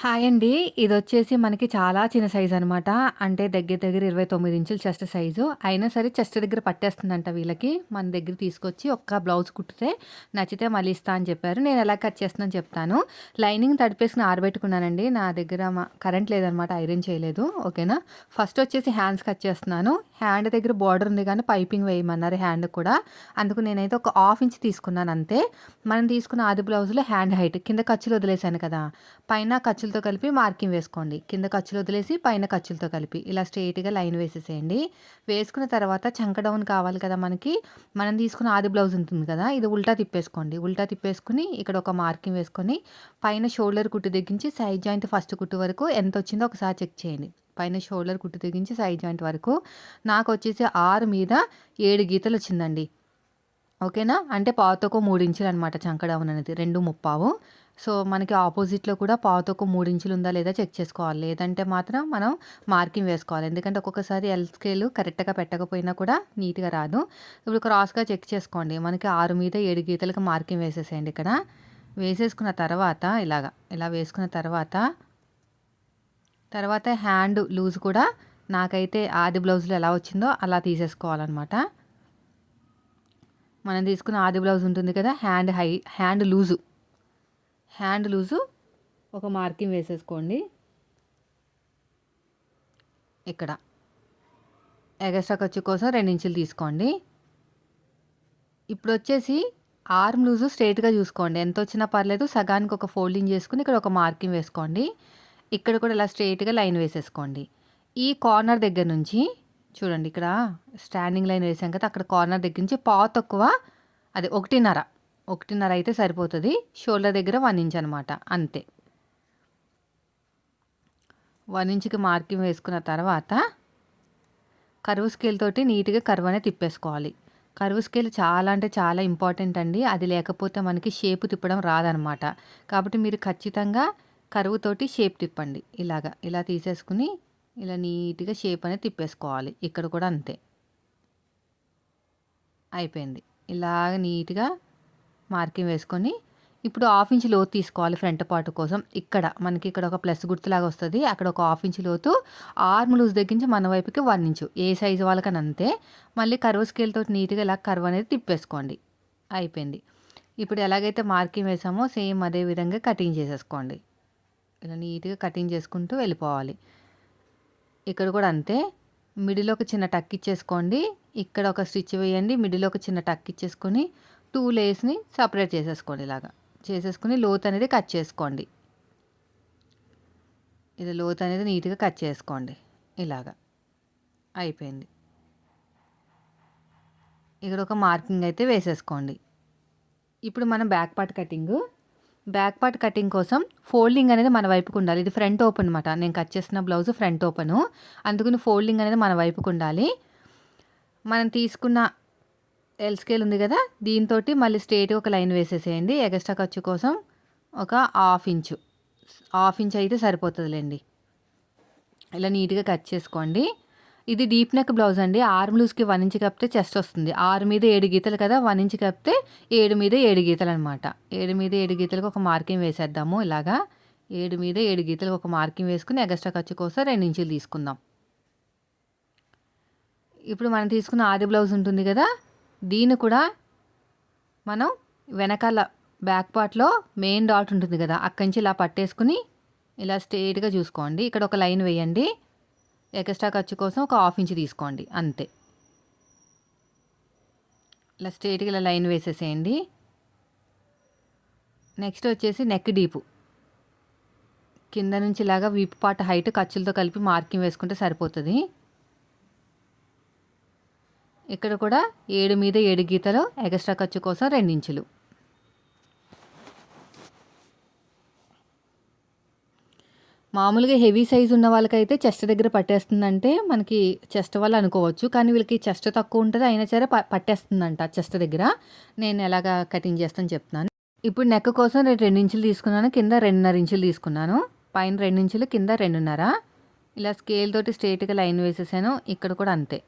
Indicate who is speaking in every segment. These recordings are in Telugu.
Speaker 1: హాయ్ అండి. ఇది వచ్చేసి మనకి చాలా చిన్న సైజ్ అనమాట. అంటే దగ్గర దగ్గర 29 ఇంచులు చెస్ట్ సైజు. అయినా సరే చెస్ట్ దగ్గర పట్టేస్తుందంట వీళ్ళకి. మన దగ్గర తీసుకొచ్చి ఒక్క బ్లౌజ్ కుట్టితే నచ్చితే మళ్ళీ ఇస్తా అని చెప్పారు. నేను ఎలా కట్ చేస్తున్నానో చెప్తాను. లైనింగ్ తడిపేసుకుని ఆరబెట్టుకున్నానండి. నా దగ్గర మా కరెంట్ లేదనమాట. ఐరన్ చేయలేదు. ఓకేనా. ఫస్ట్ వచ్చేసి హ్యాండ్స్ కట్ చేస్తున్నాను. హ్యాండ్ దగ్గర బార్డర్ ఉంది కానీ పైపింగ్ వేయమన్నారు హ్యాండ్ కూడా. అందుకు నేనైతే ఒక హాఫ్ ఇంచ్ తీసుకున్నాను అంతే. మనం తీసుకున్న ఆది బ్లౌజ్‌లో హ్యాండ్ హైట్ కింద ఖర్చులు వదిలేసాను కదా! పైన ఖర్చులతో కలిపి మార్కింగ్ వేసుకోండి. కింద ఖర్చులు వదిలేసి పైన ఖర్చులతో కలిపి ఇలా స్ట్రెయిట్‌గా లైన్ వేసేసేయండి. వేసుకున్న తర్వాత చంక డౌన్ కావాలి కదా మనకి. మనం తీసుకున్న ఆది బ్లౌజ్ ఉంటుంది కదా! ఇది ఉల్టా తిప్పేసుకోండి. ఉల్టా తిప్పేసుకుని ఇక్కడ ఒక మార్కింగ్ వేసుకొని పైన షోల్డర్ కుట్టు తెగించి సైడ్ జాయింట్ ఫస్ట్ కుట్టు వరకు ఎంత వచ్చిందో ఒకసారి చెక్ చేయండి. పైన షోల్డర్ కుట్టు తెగించి సైడ్ జాయింట్ వరకు నాకు వచ్చేసి ఆరు మీద ఏడు గీతలు వచ్చిందండి. ఓకేనా. అంటే పాతకు మూడు ఇంచులు అనమాట చంక డౌన్ అనేది. 2 సో, మనకి ఆపోజిట్‌లో కూడా పావాత ఒక మూడు ఇంచులు ఉందా లేదా చెక్ చేసుకోవాలి. లేదంటే మాత్రం మనం మార్కింగ్ వేసుకోవాలి. ఎందుకంటే ఒక్కొక్కసారి ఎల్ స్కేల్ కరెక్ట్‌గా పెట్టకపోయినా కూడా నీట్‌గా రాదు. ఇప్పుడు క్రాస్‌గా చెక్ చేసుకోండి. మనకి ఆరు మీద ఏడు గీతలకు మార్కింగ్ వేసేసేయండి ఇక్కడ. వేసేసుకున్న తర్వాత ఇలాగ ఇలా వేసుకున్న తర్వాత తర్వాత హ్యాండ్ లూజ్ కూడా నాకైతే ఆది బ్లౌజ్‌లో ఎలా వచ్చిందో అలా తీసేసుకోవాలన్నమాట మనం తీసుకున్న ఆది బ్లౌజ్ ఉంటుంది కదా! Hand high hand loose. Hand loose ఒక మార్కింగ్ వేసేసుకోండి. ఇక్కడ. ఎగస్ట్రా ఖర్చు కోసం రెండు ఇంచులు తీసుకోండి. ఇప్పుడొచ్చేసి ఆర్మ్ లూజు స్ట్రెయిట్‌గా చూసుకోండి. ఎంత వచ్చినా పర్లేదు. సగానికి ఒక ఫోల్డింగ్ చేసుకుని ఇక్కడ ఒక మార్కింగ్ వేసుకోండి. ఇక్కడ కూడా ఇలా స్ట్రెయిట్‌గా లైన్ వేసేసుకోండి. ఈ కార్నర్ దగ్గర నుంచి చూడండి ఇక్కడ స్టాండింగ్ లైన్ వేసాం కదా! అక్కడ కార్నర్ దగ్గర నుంచి పాత తక్కువ అదే 1.5 1.5 అయితే సరిపోతుంది షోల్డర్ దగ్గర వన్ ఇంచ్ అనమాట. అంతే. వన్ ఇంచ్‌కి మార్కింగ్ వేసుకున్న తర్వాత కరువు స్కేల్ తోటి నీట్‌గా కరువు అనేది తిప్పేసుకోవాలి. కరువు స్కేల్ చాలా అంటే చాలా ఇంపార్టెంట్ అండి. అది లేకపోతే మనకి షేప్ తిప్పడం రాదనమాట. కాబట్టి మీరు ఖచ్చితంగా కరువుతోటి షేప్ తిప్పండి. ఇలాగ ఇలా తీసేసుకుని ఇలా నీట్‌గా షేప్ అనేది తిప్పేసుకోవాలి. ఇక్కడ కూడా అంతే. అయిపోయింది. ఇలాగ నీట్‌గా మార్కింగ్ వేసుకొని ఇప్పుడు హాఫ్ ఇంచ్ లోతు తీసుకోవాలి ఫ్రంట్ పార్ట్ కోసం. ఇక్కడ మనకి ఇక్కడ ఒక ప్లస్ గుర్తులాగా వస్తుంది అక్కడ ఒక హాఫ్ ఇంచ్ లోతు ఆర్మ్ లూజ్ దగ్గర నుంచి మన వైపుకి వన్ ఇంచు. ఏ సైజు వాళ్ళకని అంతే. మళ్ళీ కర్వ్ స్కేల్తో నీట్‌గా ఇలా కర్వ్ అనేది తిప్పేసుకోండి. అయిపోయింది. ఇప్పుడు ఎలాగైతే మార్కింగ్ వేసామో సేమ్ అదే విధంగా కటింగ్ చేసేసుకోండి. ఇలా నీట్‌గా కటింగ్ చేసుకుంటూ వెళ్ళిపోవాలి. ఇక్కడ కూడా అంతే. మిడిల్‌లో ఒక చిన్న టక్ ఇచ్చేసుకోండి. ఇక్కడ ఒక స్టిచ్ వేయండి. మిడిల్‌లో ఒక చిన్న టక్ ఇచ్చేసుకొని టూ లేయర్స్‌ని సపరేట్ చేసేసుకోండి ఇలాగా చేసేసుకొని లోత్ అనేది కట్ చేసుకోండి. ఇది లోత్ అనేది నీట్‌గా కట్ చేసుకోండి. ఇలాగా అయిపోయింది. ఇక్కడ ఒక మార్కింగ్ అయితే వేసేసుకోండి. ఇప్పుడు మనం back part cutting. Back part cutting కోసం ఫోల్డింగ్ అనేది మన వైపుకు ఉండాలి. ఇది ఫ్రంట్ ఓపెన్ అనమాట. నేను కట్ చేసిన బ్లౌజ్ ఫ్రంట్ ఓపెను. అందుకని ఫోల్డింగ్ అనేది మన వైపుకు ఉండాలి. మనం తీసుకున్న ఎల్ స్కేల్ ఉంది కదా! దీంతో మళ్ళీ స్ట్రెయిట్‌గా ఒక లైన్ వేసేసేయండి. ఎగస్ట్రా ఖర్చు కోసం ఒక హాఫ్ ఇంచు. హాఫ్ ఇంచ్ అయితే సరిపోతుందిలేండి ఇలా నీట్‌గా కట్ చేసుకోండి. ఇది డీప్ నెక్ బ్లౌజ్ అండి. ఆర్మ్ లూజ్‌కి వన్ ఇంచ్ కప్పితే చెస్ట్ వస్తుంది. ఆరు మీద ఏడు గీతలు కదా! వన్ ఇంచ్ కప్పితే ఏడు మీద 7 గీతలనమాట. 7 మీద ఏడు గీతలకు ఒక మార్కింగ్ వేసేద్దాము ఇలాగా. ఏడు మీద ఏడు గీతలకు ఒక మార్కింగ్ వేసుకుని ఎగస్ట్రా ఖర్చు కోసం రెండు ఇంచులు తీసుకుందాం. ఇప్పుడు మనం తీసుకున్న ఆది బ్లౌజ్ ఉంటుంది కదా! దీన్ని కూడా మనం వెనకాల బ్యాక్ పార్ట్‌లో మెయిన్ డాట్ ఉంటుంది కదా! అక్కడి నుంచి ఇలా పట్టేసుకొని ఇలా స్ట్రేట్గా చూసుకోండి. ఇక్కడ ఒక లైన్ వేయండి. ఎక్స్ట్రా ఖర్చు కోసం ఒక హాఫ్ ఇంచ్ తీసుకోండి. అంతే. ఇలా స్ట్రెయిట్‌గా ఇలా లైన్ వేసేసేయండి. నెక్స్ట్ వచ్చేసి నెక్ డీపు. కింద నుంచి ఇలాగా వీపు పార్ట్ హైట్ ఖర్చులతో కలిపి మార్కింగ్ వేసుకుంటే సరిపోతుంది ఇక్కడ కూడా ఏడు మీద ఏడు గీతలు ఎక్స్ట్రా ఖర్చు కోసం రెండించులు మామూలుగా హెవీ సైజు ఉన్న వాళ్ళకైతే చెస్ట్ దగ్గర పట్టేస్తుందంటే మనకి చెస్ట్ వాళ్ళు అనుకోవచ్చు. కానీ వీళ్ళకి చెస్ట్ తక్కువ ఉంటుంది అయినా సరే ప పట్టేస్తుందంట చెస్ట్ దగ్గర. నేను ఎలాగా కటింగ్ చేస్తాను చెప్తున్నాను. ఇప్పుడు నెక్ కోసం నేను రెండు ఇంచులు తీసుకున్నాను. కింద 2.5 ఇంచులు తీసుకున్నాను. పైన రెండు ఇంచులు కింద 2.5 ఇలా స్కేల్ తోటి స్ట్రేట్గా లైన్ వేసేసాను. ఇక్కడ కూడా అంతే.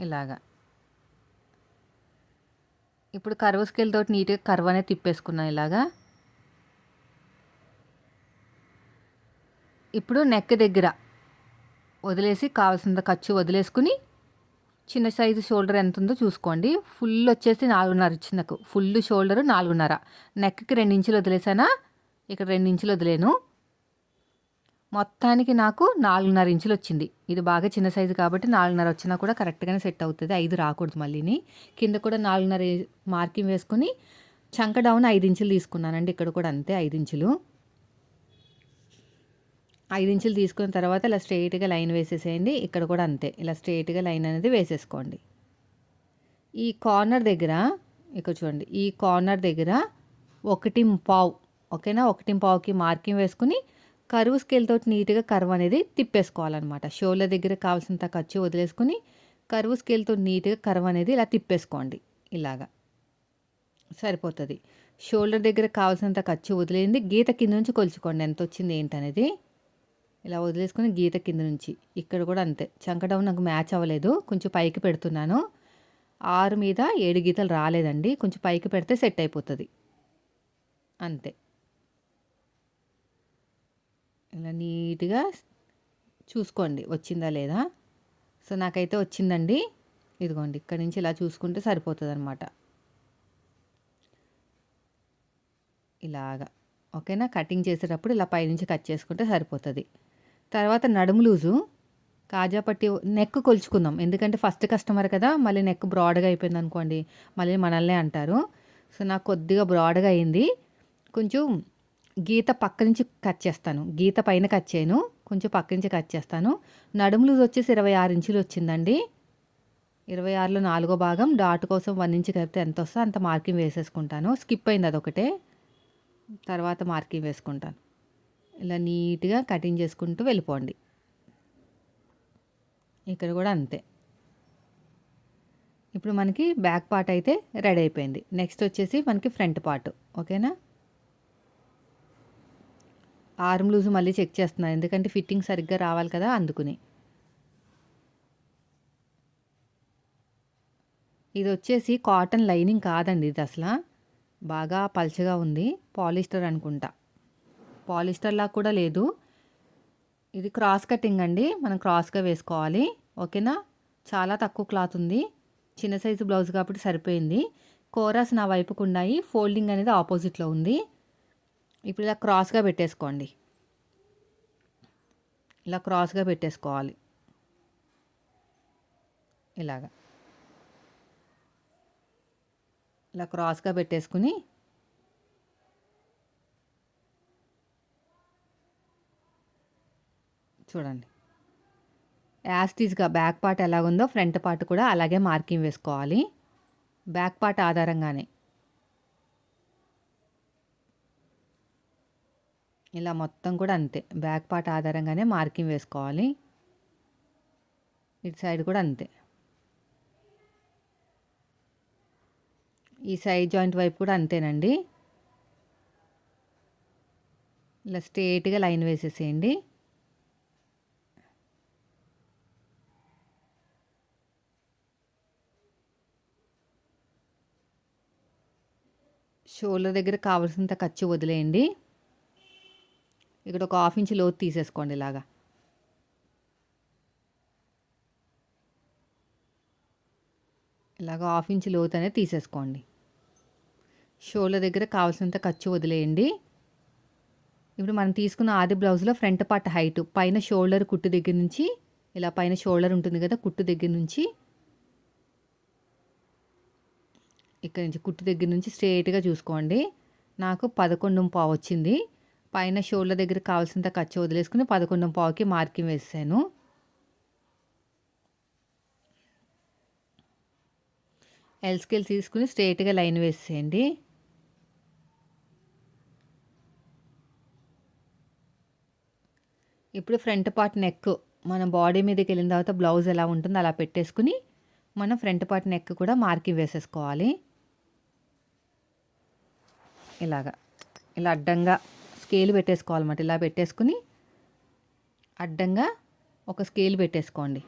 Speaker 1: ఇలాగా. ఇప్పుడు కర్వ్ స్కేల్ తోటి నీట్‌గా కర్వ్ అనేది తిప్పేసుకున్నాను ఇలాగా. ఇప్పుడు నెక్ దగ్గర వదిలేసి కావాల్సినంత ఖర్చు వదిలేసుకుని చిన్న సైజు షోల్డర్ ఎంత ఉందో చూసుకోండి. ఫుల్ వచ్చేసి నాలుగున్నర ఇచ్చినకు ఫుల్ షోల్డర్ నాలుగున్నర. నెక్కి రెండు ఇంచులు వదిలేసానా? ఇక్కడ రెండు ఇంచులు వదిలేను. మొత్తానికి నాకు నాలుగున్నర ఇంచులు వచ్చింది ఇది బాగా చిన్న సైజు కాబట్టి నాలుగున్నర వచ్చినా కూడా కరెక్ట్గానే సెట్ అవుతుంది. ఐదు రాకూడదు మళ్ళీని. కింద కూడా నాలుగున్నర మార్కింగ్ వేసుకుని చంక డౌన్ ఐదు ఇంచులు తీసుకున్నానండి. ఇక్కడ కూడా అంతే ఐదు ఇంచులు. ఐదు ఇంచులు తీసుకున్న తర్వాత ఇలా స్ట్రెయిట్గా లైన్ వేసేసేయండి. ఇక్కడ కూడా అంతే. ఇలా స్ట్రెయిట్గా లైన్ అనేది వేసేసుకోండి. ఈ కార్నర్ దగ్గర ఇక్కడ చూడండి. ఈ కార్నర్ దగ్గర ఒకటి పావు ఓకేనా? ఒకటి పావుకి మార్కింగ్ వేసుకుని కరువు స్కేల్ తోటి నీట్గా కరువు అనేది తిప్పేసుకోవాలన్నమాట. షోల దగ్గర కావాల్సినంత ఖర్చు వదిలేసుకుని కరువు స్కేల్తో నీట్గా కరువు అనేది ఇలా తిప్పేసుకోండి. ఇలాగా. సరిపోతుంది. షోల్డర్ దగ్గర కావాల్సినంత ఖర్చు వదిలేంది గీత కింద నుంచి కొలుచుకోండి. ఎంత వచ్చింది ఏంటనేది? ఇలా వదిలేసుకుని గీత కింద నుంచి. ఇక్కడ కూడా అంతే. చంకడం నాకు మ్యాచ్ అవ్వలేదు. కొంచెం పైకి పెడుతున్నాను. ఆరు మీద ఏడు గీతలు రాలేదండి. కొంచెం పైకి పెడితే సెట్ అయిపోతుంది. అంతే. ఇలా నీట్గా చూసుకోండి. వచ్చిందా లేదా? సో నాకైతే వచ్చిందండి. ఇదిగోండి ఇక్కడ నుంచి ఇలా చూసుకుంటే సరిపోతుంది అనమాట ఇలాగా. ఓకేనా? కటింగ్ చేసేటప్పుడు ఇలా పైనుంచి కట్ చేసుకుంటే సరిపోతుంది. తర్వాత నడుము లూజు. కాజా పట్టి నెక్ కొలుచుకుందాం. ఎందుకంటే ఫస్ట్ కస్టమర్ కదా మళ్ళీ నెక్ బ్రాడ్గా అయిపోయింది అనుకోండి మళ్ళీ మనల్నే అంటారు. సో నాకు కొద్దిగా బ్రాడ్గా అయింది. కొంచెం గీత పక్క నుంచి కట్ చేస్తాను. గీత పైన కట్ చేయను. కొంచెం పక్క నుంచి కట్ చేస్తాను. నడుము లూజ్ వచ్చేసి ఇరవై ఆరు ఇంచులు వచ్చిందండి. ఇరవై ఆరులో నాలుగో భాగం. డాట్ కోసం వన్ ఇంచ్ కలిపితే ఎంత వస్తుందో అంత మార్కింగ్ వేసేసుకుంటాను. స్కిప్ అయింది అదొకటే. తర్వాత మార్కింగ్ వేసుకుంటాను. ఇలా నీట్గా కటింగ్ చేసుకుంటూ వెళ్ళిపోండి. ఇక్కడ కూడా అంతే. ఇప్పుడు మనకి బ్యాక్ పార్ట్ అయితే రెడీ అయిపోయింది. నెక్స్ట్ వచ్చేసి మనకి ఫ్రంట్ పార్ట్. ఓకేనా? ఆర్మ్ లూజ్ మళ్ళీ చెక్ చేస్తున్నాను ఎందుకంటే ఫిట్టింగ్ సరిగ్గా రావాలి కదా అందుకుని. ఇది వచ్చేసి కాటన్ లైనింగ్ కాదండి ఇది అసలు. బాగా పల్చగా ఉంది. పాలిస్టర్ అనుకుంటా. పాలిస్టర్లా కూడా లేదు. ఇది క్రాస్ కటింగ్ అండి. మనం క్రాస్గా వేసుకోవాలి. ఓకేనా? చాలా తక్కువ క్లాత్ ఉంది. చిన్న సైజు బ్లౌజ్ కాబట్టి సరిపోయింది. కోరాస్ నా వైపుకు ఉన్నాయి. ఫోల్డింగ్ అనేది ఆపోజిట్లో ఉంది. ఇప్పుడు ఇలా క్రాస్గా పెట్టేసుకోండి. ఇలా క్రాస్గా పెట్టేసుకోవాలి. ఇలాగా. ఇలా క్రాస్గా పెట్టేసుకుని చూడండి. యాస్టీజ్గా బ్యాక్ పార్ట్ ఎలాగుందో ఫ్రంట్ పార్ట్ కూడా అలాగే మార్కింగ్ వేసుకోవాలి. బ్యాక్ పార్ట్ ఆధారంగానే. ఇలా మొత్తం కూడా అంతే. బ్యాక్ పార్ట్ ఆధారంగానే మార్కింగ్ వేసుకోవాలి. ఇటు సైడ్ కూడా అంతే. ఈ సైడ్ జాయింట్ వైపు కూడా అంతేనండి. ఇలా స్ట్రేట్గా లైన్ వేసేసేయండి. షోల్డర్ దగ్గర కావాల్సినంత ఖర్చు వదిలేయండి. ఇక్కడ ఒక హాఫ్ ఇంచ్ లోతు తీసేసుకోండి ఇలాగా. ఇలాగ హాఫ్ ఇంచ్ లోతు అనేది తీసేసుకోండి. షోల్డర్ దగ్గర కావాల్సినంత ఖర్చు వదిలేయండి. ఇప్పుడు మనం తీసుకున్న ఆది బ్లౌజ్లో ఫ్రంట్ పార్ట్ హైట్ పైన షోల్డర్ కుట్టు దగ్గర నుంచి ఇలా పైన షోల్డర్ ఉంటుంది కదా కుట్టు దగ్గర నుంచి ఇక్కడ నుంచి కుట్టు దగ్గర నుంచి స్ట్రేట్గా చూసుకోండి. నాకు పదకొండు పావు వచ్చింది. పైన షోల్డర్ దగ్గర కావాల్సినంత ఖర్చు వదిలేసుకుని పదకొండు పావుకి మార్కింగ్ వేసాను. ఎల్ స్కేల్ తీసుకుని స్ట్రైట్గా లైన్ వేసేయండి. ఇప్పుడు ఫ్రంట్ పార్ట్ నెక్ మన బాడీ మీదకి వెళ్ళిన తర్వాత బ్లౌజ్ ఎలా ఉంటుందో అలా పెట్టేసుకుని మనం ఫ్రంట్ పార్ట్ నెక్ కూడా మార్కింగ్ వేసేసుకోవాలి. ఇలాగా ఇలా అడ్డంగా స్కేల్ పెట్టేసుకోవాలన్నమాట. ఇలా పెట్టేసుకుని అడ్డంగా ఒక స్కేల్ పెట్టేసుకోండి.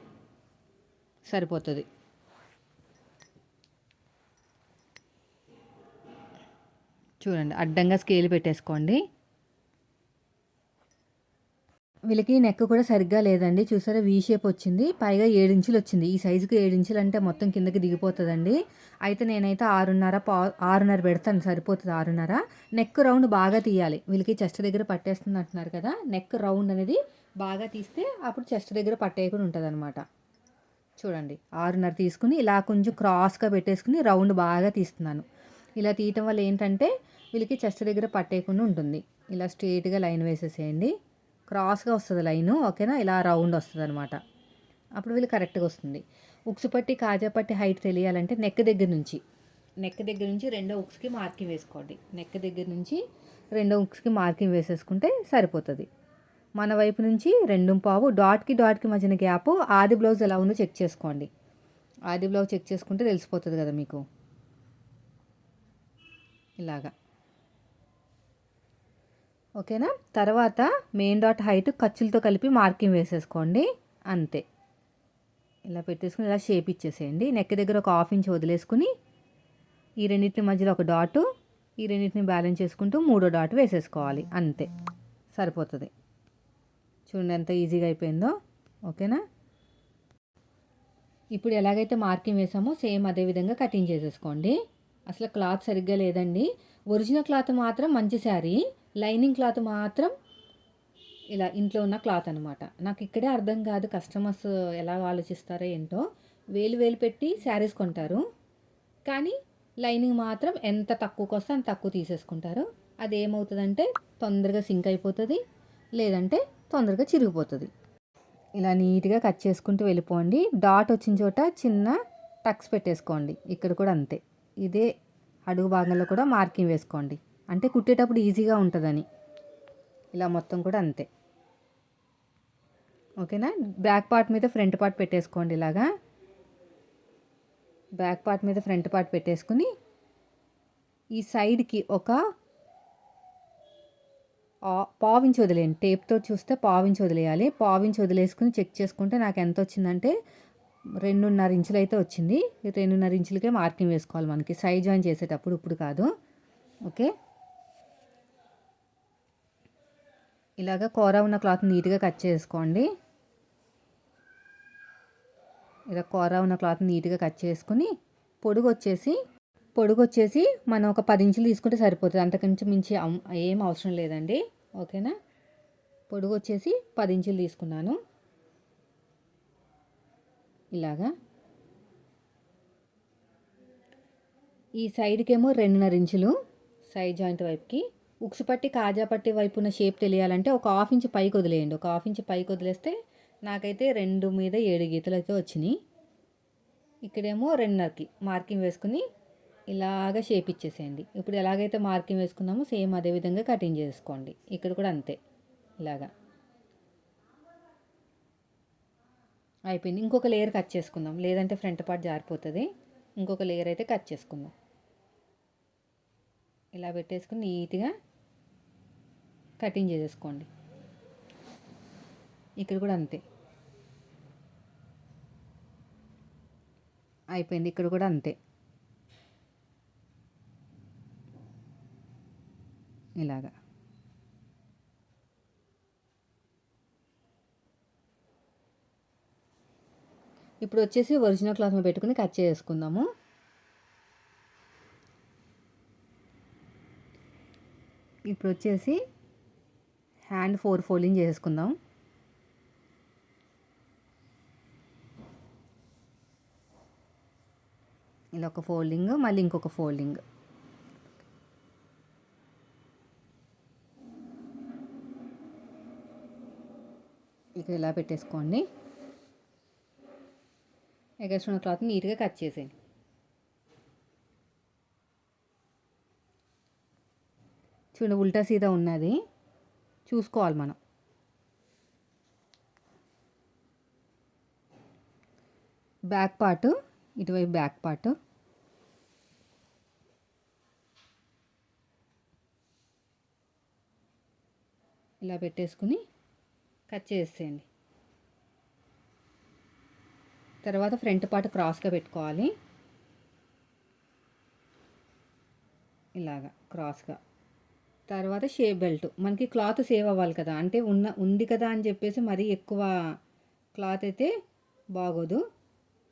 Speaker 1: సరిపోతుంది. చూడండి అడ్డంగా స్కేల్ పెట్టేసుకోండి. వీళ్ళకి నెక్ కూడా సరిగ్గా లేదండి. చూసారా? వీ షేప్ వచ్చింది. పైగా ఏడించులు వచ్చింది. ఈ సైజుకి ఏడించులు అంటే మొత్తం కిందకి దిగిపోతుందండి. అయితే నేనైతే ఆరున్నర పా ఆరున్నర పెడతాను. సరిపోతుంది ఆరున్నర. నెక్ రౌండ్ బాగా తీయాలి. వీళ్ళకి చెస్ట్ దగ్గర పట్టేస్తుంది అంటున్నారు కదా? నెక్ రౌండ్ అనేది బాగా తీస్తే అప్పుడు చెస్ట్ దగ్గర పట్టేయకుండా ఉంటుంది అనమాట చూడండి. ఆరున్నర తీసుకుని ఇలా కొంచెం క్రాస్గా పెట్టేసుకుని రౌండ్ బాగా తీస్తున్నాను. ఇలా తీయటం వల్ల ఏంటంటే వీళ్ళకి చెస్ట్ దగ్గర పట్టేయకుండా ఉంటుంది. ఇలా స్ట్రేట్గా లైన్ వేసేసేయండి. క్రాస్గా వస్తుంది లైను ఓకేనా? ఇలా రౌండ్ వస్తుంది అనమాట అప్పుడు వీళ్ళు కరెక్ట్గా వస్తుంది. ఉక్స్ పట్టి కాజా పట్టి హైట్ తెలియాలంటే నెక్ దగ్గర నుంచి. నెక్ దగ్గర నుంచి రెండో ఉక్స్కి మార్కింగ్ వేసుకోండి. నెక్ దగ్గర నుంచి రెండో ఉక్స్కి మార్కింగ్ వేసేసుకుంటే సరిపోతుంది. మన వైపు నుంచి రెండు పావు డాట్కి డాట్కి మధ్యన గ్యాప్ ఆది బ్లౌజ్ ఎలా ఉందో చెక్ చేసుకోండి. ఆది బ్లౌజ్ చెక్ చేసుకుంటే తెలిసిపోతుంది కదా మీకు? ఇలాగా. ఓకేనా? తర్వాత మెయిన్ డాట్ హైట్ ఖర్చులతో కలిపి మార్కింగ్ వేసేసుకోండి. అంతే. ఇలా పెట్టేసుకుని ఇలా షేప్ ఇచ్చేసేయండి. నెక్ దగ్గర ఒక హాఫ్ ఇంచ్ వదిలేసుకుని ఈ రెండింటిని మధ్యలో ఒక డాటు ఈ రెండింటిని బ్యాలెన్స్ చేసుకుంటూ మూడో డాట్ వేసేసుకోవాలి. అంతే. సరిపోతుంది. చూడండి ఎంత ఈజీగా అయిపోయిందో. ఓకేనా? ఇప్పుడు ఎలాగైతే మార్కింగ్ వేసామో సేమ్ అదే విధంగా కటింగ్ చేసేసుకోండి. అసలు క్లాత్ సరిగ్గా లేదండి. ఒరిజినల్ క్లాత్ మాత్రం మంచి శారీ. లైనింగ్ క్లాత్ మాత్రం ఇలా ఇంట్లో ఉన్న క్లాత్ అనమాట నాకు ఇక్కడే అర్థం కాదు కస్టమర్స్ ఎలా ఆలోచిస్తారో ఏంటో. వేలు వేలు పెట్టి శారీస్ కొంటారు. కానీ లైనింగ్ మాత్రం ఎంత తక్కువకి వస్తే అంత తక్కువ తీసేసుకుంటారు. అది ఏమవుతుందంటే తొందరగా సింక్ అయిపోతుంది లేదంటే తొందరగా చిరిగిపోతుంది. ఇలా నీట్గా కట్ చేసుకుంటూ వెళ్ళిపోండి. డాట్ వచ్చిన చోట చిన్న టక్స్ పెట్టేసుకోండి. ఇక్కడ కూడా అంతే. ఇదే అడుగు భాగంలో కూడా మార్కింగ్ వేసుకోండి. అంటే కుట్టేటప్పుడు ఈజీగా ఉంటుందని. ఇలా మొత్తం కూడా అంతే. ఓకేనా? బ్యాక్ పార్ట్ మీద ఫ్రంట్ పార్ట్ పెట్టేసుకోండి ఇలాగా. బ్యాక్ పార్ట్ మీద ఫ్రంట్ పార్ట్ పెట్టేసుకుని ఈ సైడ్కి ఒక పావించి వదిలేయండి. టేప్తో చూస్తే పావించి వదిలేయాలి. పావించి వదిలేసుకుని చెక్ చేసుకుంటే నాకు ఎంత వచ్చిందంటే రెండున్నర ఇంచులు అయితే వచ్చింది రెండున్నర ఇంచులకే మార్కింగ్ వేసుకోవాలి మనకి. సైజ్ జాయిన్ చేసేటప్పుడు ఇప్పుడు కాదు. ఓకే? ఇలాగ కూర ఉన్న క్లాత్ నీట్గా కట్ చేసుకోండి. ఇలా కూర ఉన్న క్లాత్ నీట్గా కట్ చేసుకుని పొడుగు వచ్చేసి పొడుగు వచ్చేసి మనం ఒక పది ఇంచులు తీసుకుంటే సరిపోతుంది. అంతకంటే మించి ఏం అవసరం లేదండి. ఓకేనా? పొడుగు వచ్చేసి పది ఇంచులు తీసుకున్నాను. ఇలాగా. ఈ సైడ్కి ఏమో రెండున్నర ఇంచులు సైడ్ జాయింట్ వైపుకి ఉక్సు పట్టి కాజా పట్టి వైపున షేప్ తెలియాలంటే ఒక హాఫ్ ఇంచ్ పైకి వదిలేయండి. ఒక హాఫ్ ఇంచ్ పైకి వదిలేస్తే నాకైతే రెండు మీద ఏడు గీతలు అయితే వచ్చినాయి. ఇక్కడేమో రెండున్నరకి మార్కింగ్ వేసుకుని ఇలాగ షేప్ ఇచ్చేసేయండి. ఇప్పుడు ఎలాగైతే మార్కింగ్ వేసుకున్నామో సేమ్ అదే విధంగా కటింగ్ చేసుకోండి. ఇక్కడ కూడా అంతే ఇలాగా. అయిపోయింది. ఇంకొక లేయర్ కట్ చేసుకుందాం. లేదంటే ఫ్రంట్ పార్ట్ జారిపోతుంది. ఇంకొక లేయర్ అయితే కట్ చేసుకుందాం. ఇలా పెట్టేసుకుని నీట్గా కటింగ్ చేసేసుకోండి. ఇక్కడ కూడా అంతే. అయిపోయింది ఇక్కడ కూడా అంతే. ఇలాగా. ఇప్పుడు వచ్చేసి ఒరిజినల్ క్లాత్ మీద పెట్టుకుని కట్ చేసుకుందాము. ఇప్పుడు వచ్చేసి హ్యాండ్ ఫోర్ ఫోల్డింగ్ చేసుకుందాం. ఇలా ఒక ఫోల్డింగ్ మళ్ళీ ఇంకొక ఫోల్డింగ్. ఇక్కడ ఇలా పెట్టేసుకోండి. ఎగస్ట్ ఉన్న క్లాత్ నీట్గా కట్ చేసేయండి. చూడండి ఉల్టా సీదా ఉన్నది. చూసుకోవాలి మనం. బ్యాక్ పార్ట్ ఇటువైపు బ్యాక్ పార్ట్. ఇలా పెట్టేసుకుని కట్ చేసేయండి. తర్వాత ఫ్రంట్ పార్ట్ క్రాస్గా పెట్టుకోవాలి. ఇలాగా క్రాస్గా. తర్వాత షేప్ బెల్ట్. మనకి క్లాత్ సేవ్ అవ్వాలి కదా. అంటే ఉన్న ఉంది కదా అని చెప్పేసి మరీ ఎక్కువ క్లాత్ అయితే బాగోదు.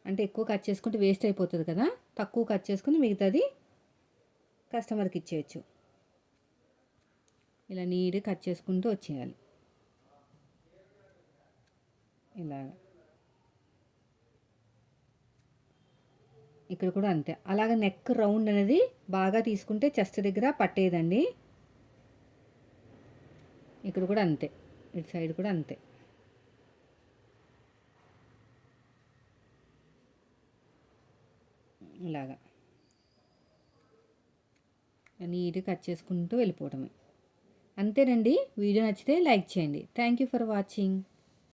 Speaker 1: అంటే ఎక్కువ కట్ చేసుకుంటే వేస్ట్ అయిపోతుంది కదా. తక్కువ కట్ చేసుకుని మిగతాది కస్టమర్కి ఇచ్చేయచ్చు. ఇలా నీట్గా కట్ చేసుకుంటూ వచ్చేయాలి. ఇలా ఇక్కడ కూడా అంతే. అలాగే నెక్ రౌండ్ అనేది బాగా తీసుకుంటే చెస్ట్ దగ్గర పట్టేదండి. ఇక్కడ కూడా అంతే. ఇటు సైడ్ కూడా అంతే. ఇలాగా. నీట్గా కట్ చేసుకుంటూ వెళ్ళిపోవటమే అంతేనండి. వీడియో నచ్చితే లైక్ చేయండి. Thank you for watching.